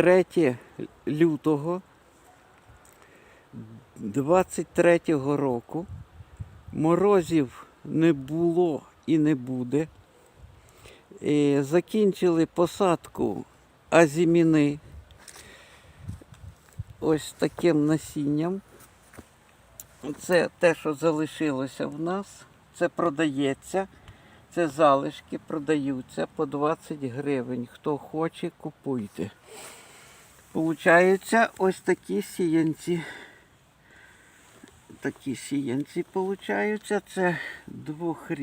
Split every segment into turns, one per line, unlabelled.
3 лютого 23 року. Морозів не було і не буде. Е, Закінчили посадку азіміни ось таким насінням. Це те, що залишилося в нас. Це продається. Це залишки продаються по 20 гривень. Хто хоче, купуйте. Получаються ось такі сіянці. Такі сіянці получаються. Це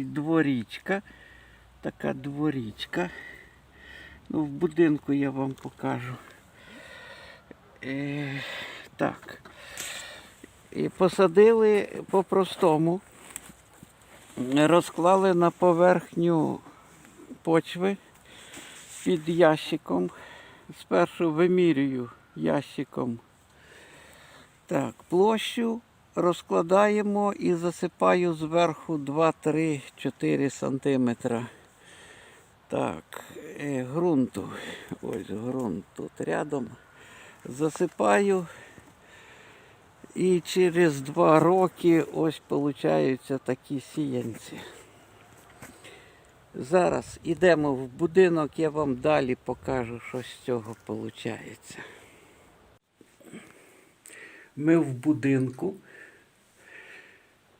дворічка. Така дворічка. Ну, в будинку я вам покажу. Е, так. І посадили по-простому. Розклали на поверхню почви під ящиком. Спершу вимірюю ящиком так, площу розкладаємо і засипаю зверху 2-3-4 сантиметра. Так, е, ґрунту. Ось ґрунт тут рядом. Засипаю. І через два роки ось получаються такі сіянці. Зараз йдемо в будинок, я вам далі покажу, що з цього виходить. Ми в будинку.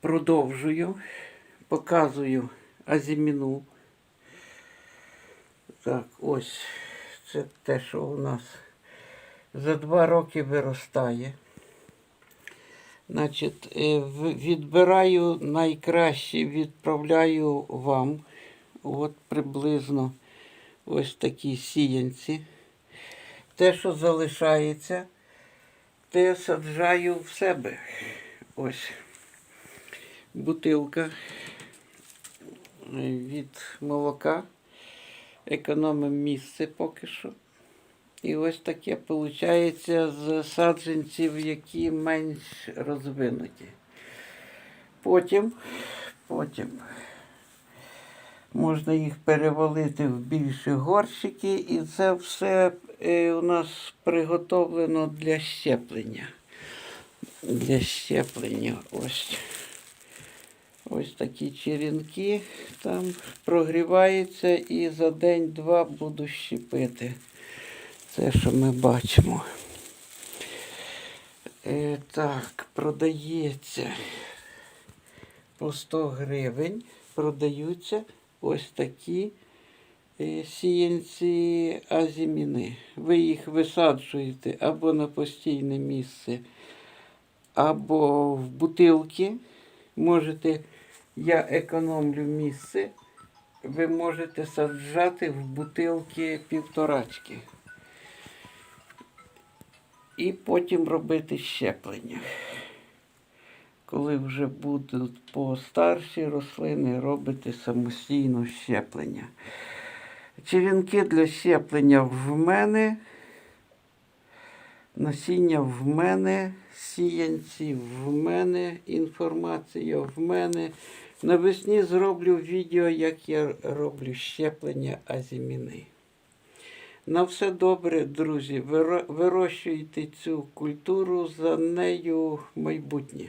Продовжую, показую азіміну. Так, ось це те, що у нас за два роки виростає. Значить, е, відбираю найкраще, відправляю вам. От приблизно ось такі сіянці. Те, що залишається, те саджаю в себе. Ось бутилка від молока. Економимо місце поки що. І ось таке виходить з саджанців, які менш розвинуті. Потім, потім можна їх перевалити в більші горщики, і це все е, у нас приготовлено для щеплення. Для щеплення. Ось. Ось такі черенки там прогріваються і за день-два буду щепити. Це, що ми бачимо. Е, так, продається по 100 гривень. Продаються ось такі е, сіянці азіміни. Ви їх висаджуєте або на постійне місце, або в бутилки. Можете, я економлю місце. Ви можете саджати в бутилки півторачки. І потім робити щеплення. Коли вже будуть постарші рослини, робити самостійно щеплення. Черенки для щеплення в мене. Насіння в мене, сіянці в мене, інформація в мене. Навесні зроблю відео, як я роблю щеплення азіміни. На все добре, друзі. Вирощуйте цю культуру, за нею майбутнє.